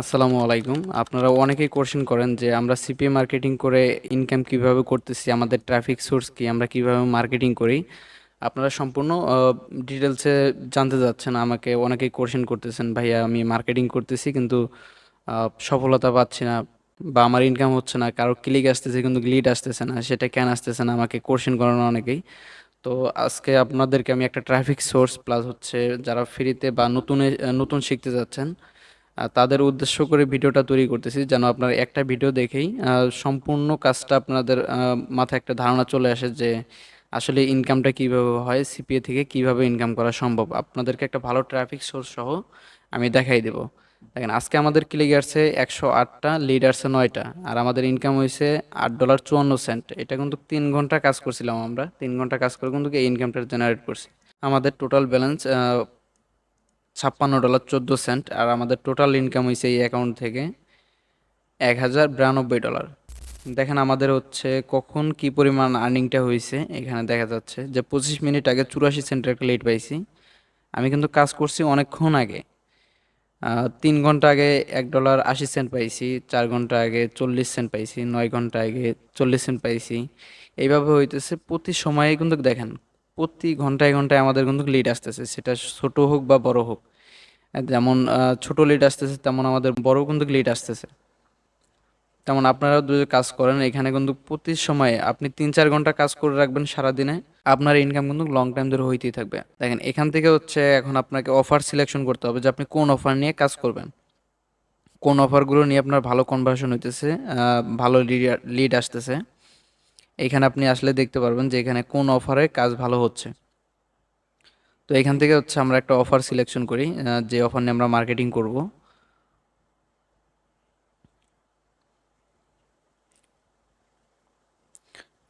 আসসালামু আলাইকুম। আপনারা অনেকেই কোশ্চেন করেন যে আমরা সিপিএ মার্কেটিং করে ইনকাম কীভাবে করতেছি, আমাদের ট্রাফিক সোর্স কি, আমরা কীভাবে মার্কেটিং করি? আপনারা সম্পূর্ণ ডিটেলসে জানতে যাচ্ছেন, আমাকে অনেকেই কোশ্চেন করতেছেন, ভাইয়া, আমি মার্কেটিং করতেছি, কিন্তু সফলতা পাচ্ছি না বা আমার ইনকাম হচ্ছে না, কারও ক্লিক আসতেছে, কিন্তু লিড আসতেছে না, সেটা কেন আসতেছে না? আমাকে কোশ্চেন করেন অনেকেই। তো আজকে আপনাদেরকে আমি একটা ট্রাফিক সোর্স প্লাস হচ্ছে যারা ফ্রিতে বা নতুন নতুন শিখতে যাচ্ছেন তাদের উদ্দেশ্য করে ভিডিওটা তৈরি করতেছি, যেন আপনার একটা ভিডিও দেখেই সম্পূর্ণ কাজটা আপনাদের মাথায় একটা ধারণা চলে আসে যে আসলে ইনকামটা কীভাবে হয় সিপিএ থেকে কীভাবে ইনকাম করা সম্ভব। আপনাদেরকে একটা ভালো ট্রাফিক সোর্স সহ আমি দেখাই দেব। দেখেন, আজকে আমাদের ক্লিক আসছে একশো আটটা লিড আসছে নয়টা, আর আমাদের ইনকাম হয়েছে আট ডলার চুয়ান্ন সেন্ট। এটা কিন্তু তিন ঘণ্টা কাজ করছিলাম আমরা, তিন ঘণ্টা কাজ করে কিন্তু এই ইনকামটা জেনারেট করছি। আমাদের টোটাল ব্যালেন্স ছাপ্পান্ন ডলার চোদ্দ সেন্ট আর আমাদের টোটাল ইনকাম হয়েছে এই অ্যাকাউন্ট থেকে এক হাজার বিরানব্বই ডলার। দেখেন আমাদের হচ্ছে কখন কি পরিমাণ আর্নিংটা হয়েছে এখানে দেখা যাচ্ছে যে পঁচিশ মিনিট আগে চুরাশি সেন্টের একটা লেট পাইছি। আমি কিন্তু কাজ করছি অনেকক্ষণ আগে। তিন ঘণ্টা আগে এক ডলার আশি সেন্ট পাইছি, চার ঘণ্টা আগে চল্লিশ সেন্ট পাইছি, নয় ঘণ্টা আগে চল্লিশ সেন্ট পাইছি। এইভাবে হইতেছে প্রতি সময়ে কিন্তু দেখেন প্রতি ঘন্টায় ঘন্টায় আমাদের কিন্তু লিড আসতেছে, সেটা ছোট হোক বা বড় হোক। যেমন ছোট লিড আসতেছে, তেমন আমাদের বড় কিন্তু লিড আসতেছে। তেমন আপনারাও যদি কাজ করেন, এখানে কিন্তু প্রতি সময়ে আপনি তিন চার ঘণ্টা কাজ করে রাখবেন সারাদিনে, আপনার ইনকাম কিন্তু লং টাইম ধরে হইতেই থাকবে। দেখেন, এখান থেকে হচ্ছে এখন আপনাকে অফার সিলেকশন করতে হবে যে আপনি কোন অফার নিয়ে কাজ করবেন। কোন অফারগুলো নিয়ে আপনার ভালো কনভার্সন হইতেছে ভালো লিড আসতেছে। এখানে আপনি আসলে দেখতে পারবেন যে এখানে কোন অফারে কাজ ভালো হচ্ছে। তো এখান থেকে হচ্ছে আমরা একটা অফার সিলেকশন করি যে অফার নিয়ে আমরা মার্কেটিং করব।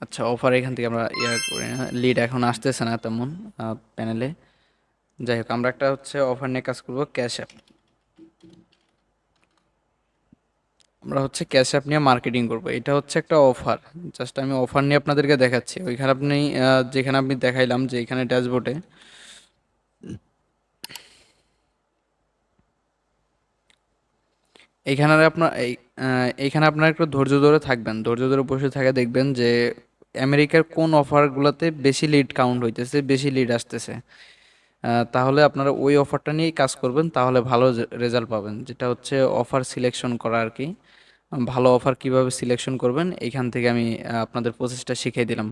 আচ্ছা অফার এখান থেকে আমরা ইয়া করি লিড এখন আসতেছে না তেমন প্যানেলে যাই হোক, আমরা একটা হচ্ছে অফার নিয়ে কাজ করব ক্যাশ অ্যাপ আমরা হচ্ছে ক্যাশ অ্যাপ নিয়ে মার্কেটিং করব। এটা হচ্ছে একটা অফার জাস্ট আমি অফার নিয়ে আপনাদেরকে দেখাচ্ছি। ওইখানে আপনি যেখানে আপনি দেখাইলাম যে এখানে ড্যাশবোর্ডে এইখানে আপনার এই আহ, এইখানে আপনার একটু ধৈর্য ধরে থাকবেন। ধৈর্য ধরে বসে থাকে দেখবেন যে আমেরিকার কোন অফারগুলোতে বেশি লিড কাউন্ট হইতেছে বেশি লিড আসতেছে। তাহলে আপনারা ওই অফারটা নিয়েই কাজ করবেন তাহলে ভালো রেজাল্ট পাবেন। যেটা হচ্ছে অফার সিলেকশন করা আর কি। ভালো অফার কীভাবে সিলেকশন করবেন এইখান থেকে আমি আপনাদের প্রসেসটা শিখিয়ে দিলাম।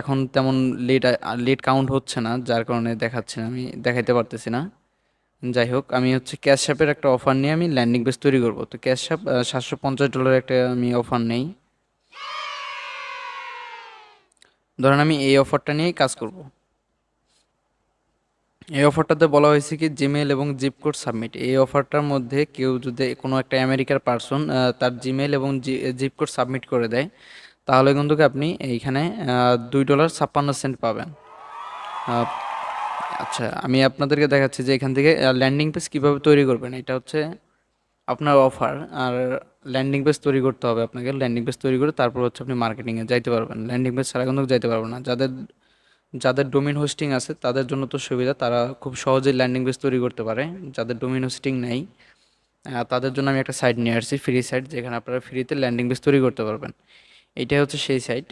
এখন তেমন লিড লিড কাউন্ট হচ্ছে না, যার কারণে দেখাচ্ছে না, আমি দেখাইতে পারতেছি না। যাই হোক, আমি হচ্ছে ক্যাশ অ্যাপের একটা অফার নিয়ে আমি ল্যান্ডিং পেজ তৈরি করব। তো ক্যাশ অ্যাপ সাতশো পঞ্চাশ ডলারের একটা আমি অফার নেই। ধরেন আমি এই অফারটা নিয়েই কাজ করব। এই অফারটাতে বলা হয়েছে কি জিমেল এবং জিপ কোড সাবমিট এই অফারটার মধ্যে কেউ যদি কোনো একটা আমেরিকার পার্সন তার জিমেল এবং জিপ কোড সাবমিট করে দেয়, তাহলে কিন্তু আপনি এইখানে দুই ডলার ছাপ্পান্ন সেন্ট পাবেন। আচ্ছা আমি আপনাদেরকে দেখাচ্ছি যে এখান থেকে ল্যান্ডিং পেজ কীভাবে তৈরি করবেন। এটা হচ্ছে আপনার অফার আর ল্যান্ডিং পেজ তৈরি করতে হবে আপনাকে। ল্যান্ডিং পেজ তৈরি করে তারপর হচ্ছে আপনি মার্কেটিংয়ে যাইতে পারবেন। ল্যান্ডিং পেজ ছাড়া কিন্তু যাইতে পারবেন না। যাদের যাদের ডোমেন হোস্টিং আছে, তাদের জন্য তো সুবিধা, তারা খুব সহজেই ল্যান্ডিং পেজ তৈরি করতে পারে। যাদের ডোমেন হোস্টিং নেই তাদের জন্য আমি একটা সাইট নিয়ে আসছি ফ্রি সাইট যেখানে আপনারা ফ্রিতে ল্যান্ডিং পেজ তৈরি করতে পারবেন। এটাই হচ্ছে সেই সাইট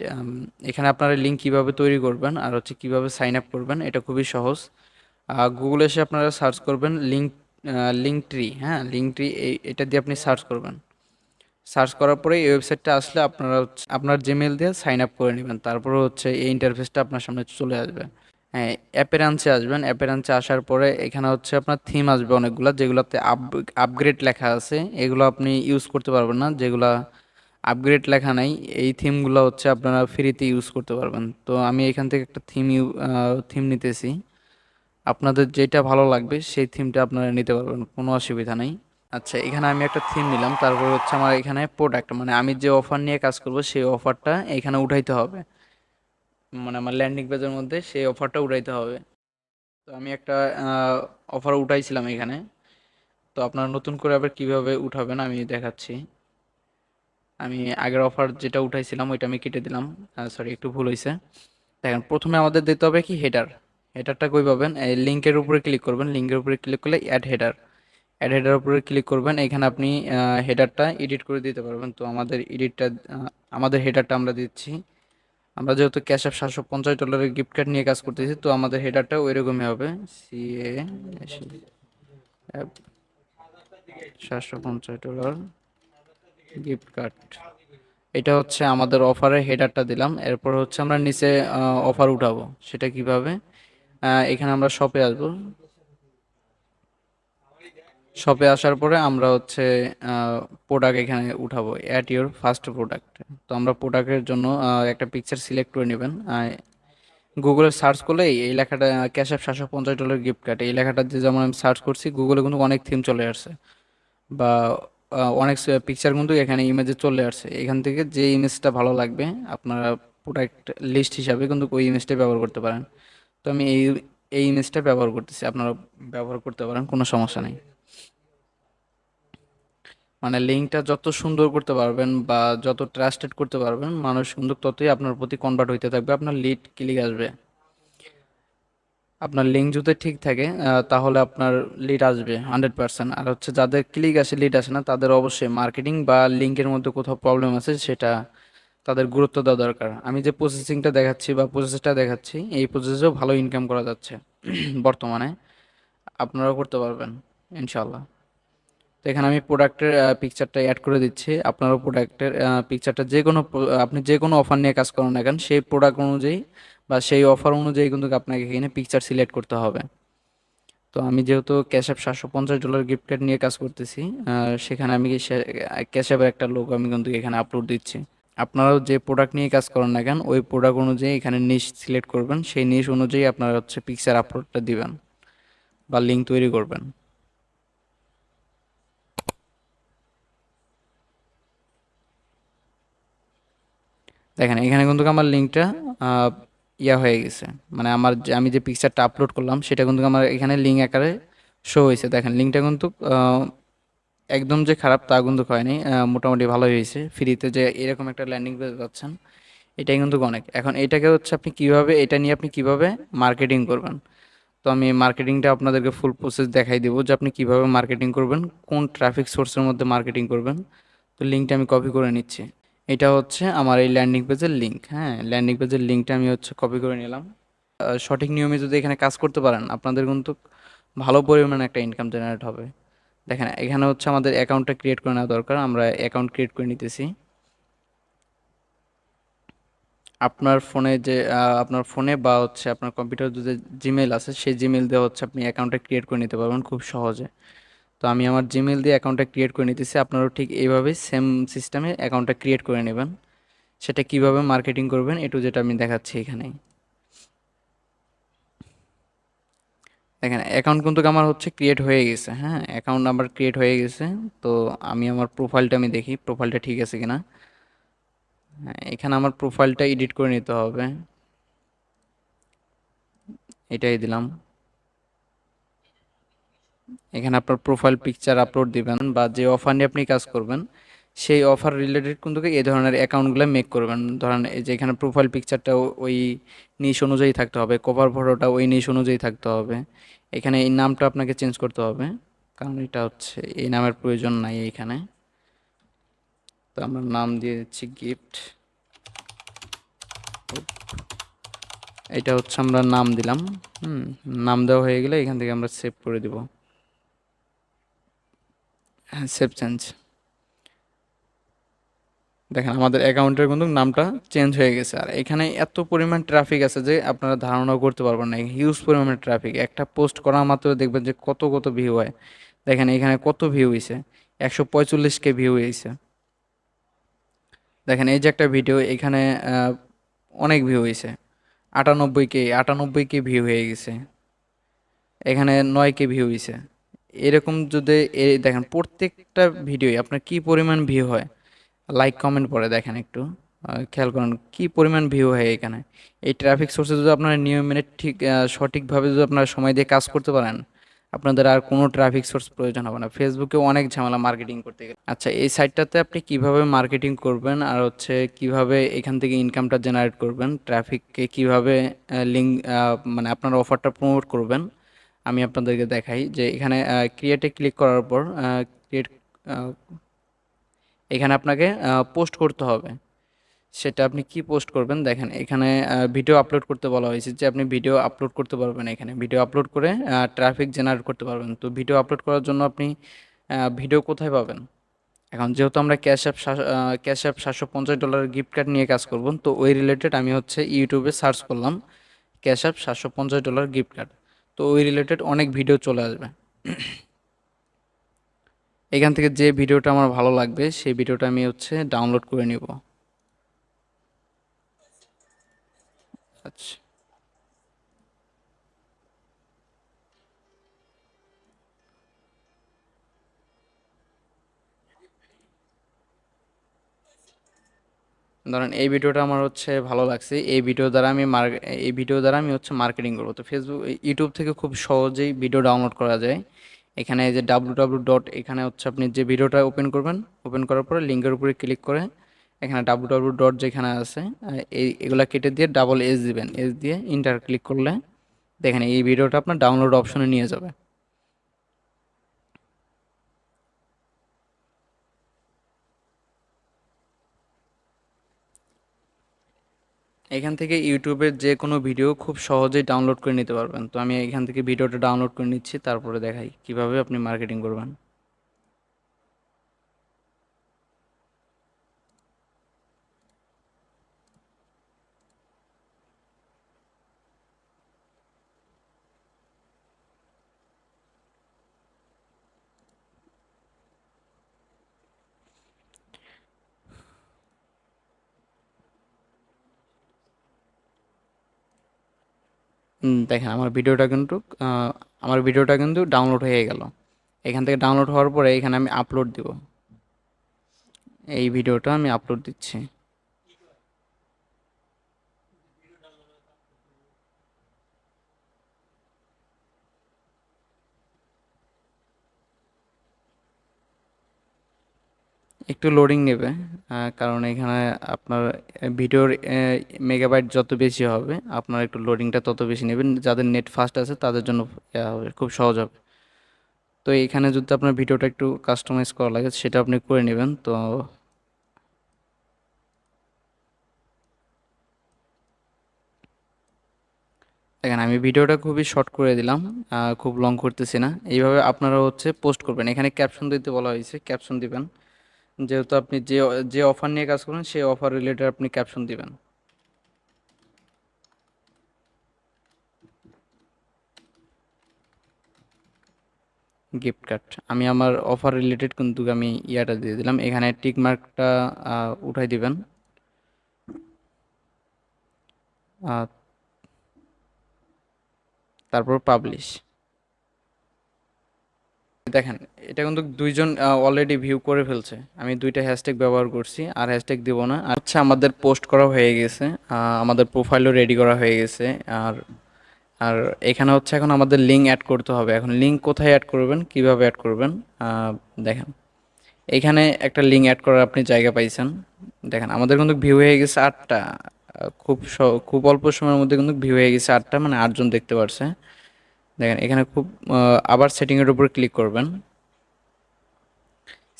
এখানে আপনারা লিঙ্ক কীভাবে তৈরি করবেন আর হচ্ছে কীভাবে সাইন আপ করবেন, এটা খুবই সহজ। গুগলে এসে আপনারা সার্চ করবেন লিঙ্ক লিঙ্ক ট্রি হ্যাঁ লিঙ্ক ট্রি এটা দিয়ে আপনি সার্চ করবেন। সার্চ করার পরে এই ওয়েবসাইটটা আসলে আপনারা আপনার জিমেল দিয়ে সাইন আপ করে নেবেন। তারপরে হচ্ছে এই ইন্টারফেসটা আপনার সামনে চলে আসবে। হ্যাঁ অ্যাপেরান্সে আসবেন। অ্যাপেরান্সে আসার পরে এখানে হচ্ছে আপনার থিম আসবে অনেকগুলো, যেগুলোতে আপ আপগ্রেড লেখা আছে। এগুলো আপনি ইউজ করতে পারবেন না, যেগুলা আপগ্রেড লেখা নাই। এই থিমগুলো হচ্ছে আপনারা ফ্রিতে ইউজ করতে পারবেন। তো আমি এখান থেকে একটা থিম থিম নিতেছি। আপনাদের যেটা ভালো লাগবে, সেই থিমটা আপনারা নিতে পারবেন, কোনো অসুবিধা নেই। আচ্ছা এখানে আমি একটা থিম নিলাম। তারপর হচ্ছে আমার এখানে প্রোডাক্ট মানে আমি যে অফার নিয়ে কাজ করব, সেই অফারটা এখানে উঠাইতে হবে। মানে আমার ল্যান্ডিং পেজের মধ্যে সেই অফারটা উঠাইতে হবে। তো আমি একটা অফার উঠাইছিলাম এখানে। তো আপনারা নতুন করে আবার কীভাবে উঠাবেন আমি দেখাচ্ছি। আমি আগের অফার যেটা উঠাইছিলাম, ওইটা আমি কেটে দিলাম। সরি একটু ভুল হয়েছে দেখেন, প্রথমে আমাদের দিতে হবে কি হেডার হেডারটা কই পাবেন? এই লিঙ্কের উপরে ক্লিক করবেন। লিঙ্কের উপরে ক্লিক করলে অ্যাড হেডার অ্যাড হেডার উপরে ক্লিক করবেন। এখানে আপনি হেডারটা এডিট করে দিতে পারবেন। তো আমাদের এডিটটা আমাদের হেডারটা আমরা দিচ্ছি। আমরা যেহেতু ক্যাশ অফ সাতশো পঞ্চাশ ডলারের গিফট কার্ড নিয়ে কাজ করতেছি, তো আমাদের হেডারটা ওইরকমই হবে। সি সাতশো পঞ্চাশ ডলার গিফট কার্ড এটা হচ্ছে আমাদের অফারের হেডারটা দিলাম। এরপর হচ্ছে আমরা নিচে অফার উঠাবো। সেটা কীভাবে? এখানে আমরা শপে আসব। শপে আসার পরে আমরা হচ্ছে প্রোডাক্ট এখানে উঠাবো অ্যাট ইউর ফার্স্ট প্রোডাক্ট তো আমরা প্রোডাক্টের জন্য একটা পিকচার সিলেক্ট করে নেবেন। গুগলে সার্চ করলে এই লেখাটা ক্যাশ অ্যাপ সাতশো পঞ্চাশ ডলার গিফট কার্ড এই লেখাটা দিয়ে যেমন আমি সার্চ করছি গুগলে কিন্তু অনেক থিম চলে আসছে। বা অনেক পিকচার কিন্তু এখানে ইমেজে চলে আসছে। এখান থেকে যে ইমেজটা ভালো লাগবে, আপনারা প্রোডাক্ট লিস্ট হিসাবে কিন্তু ওই ইমেজটাই ব্যবহার করতে পারেন। তো আমি এই এই ইমেজটা ব্যবহার করতেছি, আপনারা ব্যবহার করতে পারেন, কোনো সমস্যা নেই। মানে লিঙ্কটা যত সুন্দর করতে পারবেন বা যত ট্রাস্টেড করতে পারবেন, মানুষ কিন্তু ততই আপনার প্রতি কনভার্ট হইতে থাকবে, আপনার লিড ক্লিক আসবে। আপনার লিঙ্ক যদি ঠিক থাকে তাহলে আপনার লিড আসবে হান্ড্রেড পার্সেন্ট আর হচ্ছে যাদের ক্লিক আসে লিড আসে না, তাদের অবশ্যই মার্কেটিং বা লিঙ্কের মধ্যে কোথাও প্রবলেম আছে, সেটা তাদের গুরুত্ব দেওয়া দরকার। আমি যে প্রসেসিংটা দেখাচ্ছি বা প্রসেসটা দেখাচ্ছি, এই প্রসেসেও ভালো ইনকাম করা যাচ্ছে বর্তমানে। আপনারাও করতে পারবেন ইনশাল্লাহ তো এখানে আমি প্রোডাক্টের পিকচারটা অ্যাড করে দিচ্ছি। আপনারও প্রোডাক্টের পিকচারটা যে কোনো, আপনি যে কোনো অফার নিয়ে কাজ করেন না কেন, সেই প্রোডাক্ট অনুযায়ী বা সেই অফার অনুযায়ী কিন্তু আপনাকে এখানে পিকচার সিলেক্ট করতে হবে। তো আমি যেহেতু ক্যাশ অ্যাপ সাতশো পঞ্চাশ ডলার গিফট কার্ড নিয়ে কাজ করতেছি সেখানে আমি ক্যাশ অ্যাপের একটা লোক আমি কিন্তু এখানে আপলোড দিচ্ছি। আপনারাও যে প্রোডাক্ট নিয়ে কাজ করেন না কেন, ওই প্রোডাক্ট অনুযায়ী এখানে নিশ সিলেক্ট করবেন। সেই নিশ অনুযায়ী আপনারা হচ্ছে পিকচার আপলোডটা দিবেন বা লিঙ্ক তৈরি করবেন। দেখেন, এখানে কিন্তু আমার লিঙ্কটা ইয়া হয়ে গেছে। মানে আমার আমি যে পিকচারটা আপলোড করলাম, সেটা কিন্তু আমার এখানে লিঙ্ক আকারে শো হয়েছে। দেখেন লিঙ্কটা কিন্তু একদম যে খারাপ তা কিন্তু হয়নি মোটামুটি ভালোই হয়েছে। ফ্রিতে যে এরকম একটা ল্যান্ডিং পেজ পাচ্ছেন, এটাই কিন্তু অনেক। এখন এটাকে হচ্ছে আপনি কীভাবে, এটা নিয়ে আপনি কীভাবে মার্কেটিং করবেন? তো আমি মার্কেটিংটা আপনাদেরকে ফুল প্রসেস দেখাই দেবো যে আপনি কীভাবে মার্কেটিং করবেন, কোন ট্রাফিক সোর্সের মধ্যে মার্কেটিং করবেন। তো লিঙ্কটা আমি কপি করে নিচ্ছি। এটা হচ্ছে আমার এই ল্যান্ডিং পেজের লিঙ্ক হ্যাঁ? ল্যান্ডিং পেজের লিঙ্কটা আমি হচ্ছে কপি করে নিলাম। সঠিক নিয়মে যদি এখানে কাজ করতে পারেন, আপনাদের কিন্তু ভালো পরিমাণে একটা ইনকাম জেনারেট হবে। দেখেন, এখানে হচ্ছে আমাদের অ্যাকাউন্টটা ক্রিয়েট করে নেওয়া দরকার, আমরা অ্যাকাউন্ট ক্রিয়েট করে নিতেছি। আপনার ফোনে যে আপনার ফোনে বা হচ্ছে আপনার কম্পিউটার যে জিমেল আছে, সেই জিমেল দিয়ে হচ্ছে আপনি অ্যাকাউন্টটা ক্রিয়েট করে নিতে পারবেন খুব সহজে। তো আমি আমার জিমেল দিয়ে অ্যাকাউন্টটা ক্রিয়েট করে নিতেছি। আপনারাও ঠিক এইভাবেই সেম সিস্টেমে অ্যাকাউন্টটা ক্রিয়েট করে নেবেন। সেটা কীভাবে মার্কেটিং করবেন এটু যেটা আমি দেখাচ্ছি এখানে। দেখেন অ্যাকাউন্ট কিন্তু আমার হচ্ছে ক্রিয়েট হয়ে গেছে হ্যাঁ? অ্যাকাউন্ট নাম্বার ক্রিয়েট হয়ে গেছে। তো আমি আমার প্রোফাইলটা আমি দেখি প্রোফাইলটা ঠিক আছে কিনা। হ্যাঁ এখানে আমার প্রোফাইলটা এডিট করে নিতে হবে। এটাই দিলাম। এখানে আপনার প্রোফাইল পিকচার আপলোড দিবেন বা যে অফার নিয়ে আপনি কাজ করবেন, সেই অফার রিলেটেড কিন্তু এই ধরনের অ্যাকাউন্টগুলো মেক করবেন। ধরেন এই যে এখানে প্রোফাইল পিকচারটা ওই নিশ অনুযায়ী থাকতে হবে কভার ফটোটা ওই নিশ অনুযায়ী থাকতে হবে। এখানে এই নামটা আপনাকে চেঞ্জ করতে হবে, কারণ এটা হচ্ছে এই নামের প্রয়োজন নাই এখানে। তো আমরা নাম দিয়ে দিচ্ছি গিফট এটা হচ্ছে আমরা নাম দিলাম, হুম, নাম দেওয়া হয়ে গেলে এখান থেকে আমরা সেভ করে দিব। হ্যাঁ সেভ চেঞ্জ। দেখেন, আমাদের অ্যাকাউন্টের কিন্তু নামটা চেঞ্জ হয়ে গেছে। আর এখানে এত পরিমাণ ট্রাফিক আছে যে আপনারা ধারণাও করতে পারবেন না। হিউজ পরিমাণে ট্রাফিক। একটা পোস্ট করা মাত্র দেখবেন যে কত কত ভিউ হয়। দেখেন, এখানে কত ভিউ হয়েছে একশো পঁয়তাল্লিশ কে ভিউ হয়েছে দেখেন, এই যে একটা ভিডিও, এখানে অনেক ভিউ হয়েছে আটানব্বই কে আটানব্বই কে ভিউ হয়ে গেছে। এখানে নয় কে ভিউ হয়েছে এরকম যদি দেখেন, প্রত্যেকটা ভিডিওই আপনার কি পরিমাণ ভিউ হয়? লাইক কমেন্ট পরে দেখেন একটু। খেয়াল করুন, কি পরিমাণ ভিউ হয় এখানে? এই ট্রাফিক সোর্সে যদি আপনারা নিয়ম মেনে ঠিক সঠিকভাবে যদি আপনারা সময় দিয়ে কাজ করতে পারেন, আপনাদের আর কোনো ট্রাফিক সোর্স প্রয়োজন হবে না। ফেসবুকে অনেক ঝামেলা মার্কেটিং করতে গেলে। আচ্ছা এই সাইটটাতে আপনি কীভাবে মার্কেটিং করবেন আর হচ্ছে কীভাবে এখান থেকে ইনকামটা জেনারেট করবেন? ট্রাফিককে কীভাবে লিঙ্ক মানে আপনার অফারটা প্রমোট করবেন? আমি আপনাদেরকে দেখাই যে এখানে ক্রিয়েটে ক্লিক করার পর ক্রিয়েট এখানে আপনাকে পোস্ট করতে হবে। সেটা আপনি কি পোস্ট করবেন? দেখেন, এখানে ভিডিও আপলোড করতে বলা হয়েছে যে আপনি ভিডিও আপলোড করতে পারবেন এখানে। ভিডিও আপলোড করে ট্রাফিক জেনারেট করতে পারবেন। তো ভিডিও আপলোড করার জন্য আপনি ভিডিও কোথায় পাবেন? এখন যেহেতু আমরা ক্যাশ অ্যাপ ক্যাশ অ্যাপ সাতশো পঞ্চাশ ডলারের গিফট কার্ড নিয়ে কাজ করব, তো ওই রিলেটেড আমি হচ্ছে ইউটিউবে সার্চ করলাম। ক্যাশ অ্যাপ সাতশো পঞ্চাশ ডলার গিফট কার্ড তো ওই রিলেটেড অনেক ভিডিও চলে আসবে। এখান থেকে যে ভিডিওটা আমার ভালো লাগবে, সেই ভিডিওটা আমি হচ্ছে ডাউনলোড করে নিব। আচ্ছা। ধরেন এই ভিডিওটা আমার হচ্ছে ভালো লাগছে, এই ভিডিও দ্বারা আমি এই ভিডিও দ্বারা আমি হচ্ছে মার্কেটিং করব। তো ফেসবুক ইউটিউব থেকে খুব সহজেই ভিডিও ডাউনলোড করা যায়। এখানে যে ডাব্লু ডাব্লু ডট এখানে হচ্ছে আপনি যে ভিডিওটা ওপেন করবেন ওপেন করার পরে লিঙ্কের উপরে ক্লিক করে এখানে ডাব্লু ডাব্লু ডট যেখানে আছে এই, এগুলো কেটে দিয়ে ডাবল এস দিবেন। এস দিয়ে ইন্টার ক্লিক করলে দেখেন এই ভিডিওটা আপনার ডাউনলোড অপশনে নিয়ে যাবে। এখান থেকে ইউটিউবের যে কোনো ভিডিও খুব সহজেই ডাউনলোড করে নিতে পারবেন। তো আমি এখান থেকে ভিডিওটা ডাউনলোড করে নিচ্ছি, তারপরে দেখাই কীভাবে আপনি মার্কেটিং করবেন। দেখেন আমার ভিডিওটা কিন্তু আমার ভিডিওটা কিন্তু ডাউনলোড হয়ে গেল। এখান থেকে ডাউনলোড হওয়ার পরে এখানে আমি আপলোড দিব। এই ভিডিওটা আমি আপলোড দিচ্ছি। একটু লোডিং নেবে কারণ এখানে আপনার ভিডিওর মেগাবাইট যত বেশি হবে, আপনার একটু লোডিংটা তত বেশি নেবেন। যাদের নেট ফাস্ট আছে, তাদের জন্য হবে, খুব সহজ হবে। তো এখানে যদি আপনার ভিডিওটা একটু কাস্টমাইজ করা লাগে, সেটা আপনি করে নেবেন। তো দেখেন, আমি ভিডিওটা খুবই শর্ট করে দিলাম খুব লং করতেছি না। এইভাবে আপনারা হচ্ছে পোস্ট করবেন। এখানে ক্যাপশন দিতে বলা হয়েছে ক্যাপশন দিবেন। যেহেতু আপনি যে যে অফার নিয়ে কাজ করেন সেই অফার রিলেটেড আপনি ক্যাপশন দিবেন। গিফট কার্ড আমি আমার অফার রিলেটেড কিন্তু আমি ইয়াটা দিয়ে দিলাম। এখানে টিক মার্কটা উঠাই দিবেন। তারপর পাবলিশ দেখেন, এটা কিন্তু দুইজন অলরেডি ভিউ করে ফেলছে। আমি দুইটা হ্যাশট্যাগ ব্যবহার করছি, আর হ্যাশট্যাগ দিব না। আচ্ছা আমাদের পোস্ট করা হয়ে গেছে আমাদের প্রোফাইলও রেডি করা হয়ে গেছে, আর আর এখানে হচ্ছে এখন আমাদের লিঙ্ক অ্যাড করতে হবে। এখন লিঙ্ক কোথায় অ্যাড করবেন, কীভাবে অ্যাড করবেন দেখেন। এখানে একটা লিঙ্ক অ্যাড করার আপনি জায়গা পাইছেন। দেখেন, আমাদের কিন্তু ভিউ হয়ে গেছে আটটা খুব খুব অল্প সময়ের মধ্যে কিন্তু ভিউ হয়ে গেছে আটটা মানে আটজন দেখতে পারছে। দেখেন, এখানে খুব আবার সেটিংয়ের উপর ক্লিক করবেন।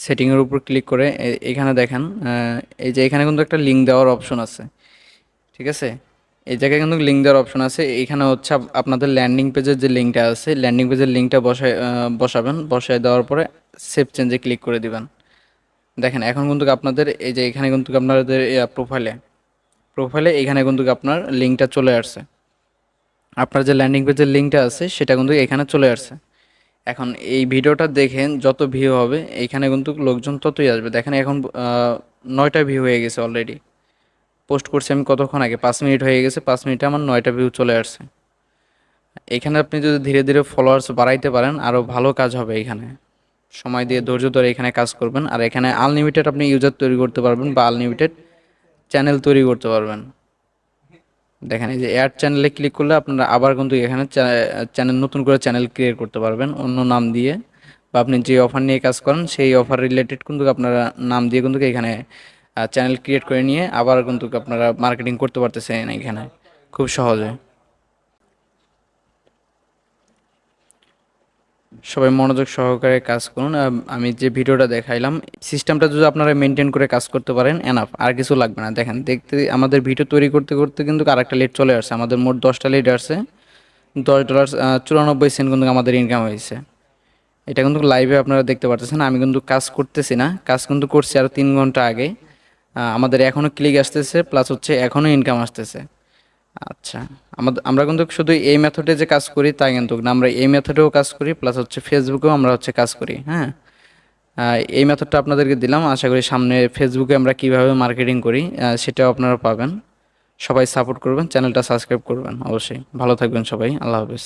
সেটিংয়ের উপর ক্লিক করে এখানে দেখেন এই যে এখানে কিন্তু একটা লিঙ্ক দেওয়ার অপশন আছে। ঠিক আছে? এই জায়গায় কিন্তু লিঙ্ক দেওয়ার অপশন আছে। এখানে হচ্ছে আপনাদের ল্যান্ডিং পেজের যে লিঙ্কটা আছে ল্যান্ডিং পেজের লিঙ্কটা বসায় বসাবেন। বসায় দেওয়ার পরে সেভ চেঞ্জে ক্লিক করে দিবেন। দেখেন, এখন কিন্তু আপনাদের, এই যে এখানে কিন্তু আপনাদের প্রোফাইলে প্রোফাইলে এখানে কিন্তু আপনার লিঙ্কটা চলে আসছে। আপনার যে ল্যান্ডিং পেজের লিঙ্কটা আছে, সেটা কিন্তু এখানে চলে আসছে। এখন এই ভিডিওটা দেখেন, যত ভিউ হবে এইখানে কিন্তু লোকজন ততই আসবে। দেখেন এখন নয়টা ভিউ হয়ে গেছে অলরেডি পোস্ট করছি আমি কতক্ষণ আগে? পাঁচ মিনিট হয়ে গেছে, পাঁচ মিনিটে আমার নয়টা ভিউ চলে আসছে। এখানে আপনি যদি ধীরে ধীরে ফলোয়ার্স বাড়াইতে পারেন আরও ভালো কাজ হবে এখানে। সময় দিয়ে ধৈর্য ধরে এখানে কাজ করবেন। আর এখানে আনলিমিটেড আপনি ইউজার তৈরি করতে পারবেন বা আনলিমিটেড চ্যানেল তৈরি করতে পারবেন। দেখেন এই যে অ্যাড চ্যানেলে ক্লিক করলে আপনারা আবার কিন্তু এখানে চ্যানেল নতুন করে চ্যানেল ক্রিয়েট করতে পারবেন অন্য নাম দিয়ে। বা আপনি যে অফার নিয়ে কাজ করেন, সেই অফার রিলেটেড কিন্তু আপনারা নাম দিয়ে কিন্তু এখানে চ্যানেল ক্রিয়েট করে নিয়ে আবার কিন্তু আপনারা মার্কেটিং করতে পারতেছেন এখানে। খুব সহজে। সবাই মনোযোগ সহকারে কাজ করুন। আমি যে ভিডিওটা দেখাইলাম, সিস্টেমটা যদি আপনারা মেনটেন করে কাজ করতে পারেন এনাফ আর কিছু লাগবে না। দেখেন, দেখতে, আমাদের ভিডিও তৈরি করতে করতে কিন্তু আরেকটা লেট চলে আসছে। আমাদের মোট দশটা লেট আসছে। দশ ডলার চুরানব্বই সেন্ট কিন্তু আমাদের ইনকাম হয়েছে। এটা কিন্তু লাইভে আপনারা দেখতে পারতেছেন। আমি কিন্তু কাজ করতেছি না। কাজ কিন্তু করছি আরও তিন ঘণ্টা আগে। আমাদের এখনও ক্লিক আসতেছে প্লাস হচ্ছে এখনও ইনকাম আসতেছে। আচ্ছা। আমাদের আমরা কিন্তু শুধু এই মেথডে যে কাজ করি তা কিন্তু না, আমরা এই মেথডেও কাজ করি প্লাস হচ্ছে ফেসবুকেও আমরা হচ্ছে কাজ করি হ্যাঁ? এই মেথডটা আপনাদেরকে দিলাম, আশা করি সামনে ফেসবুকে আমরা কীভাবে মার্কেটিং করি সেটাও আপনারা পাবেন। সবাই সাপোর্ট করবেন চ্যানেলটা সাবস্ক্রাইব করবেন, অবশ্যই। ভালো থাকবেন সবাই, আল্লাহ হাফেজ।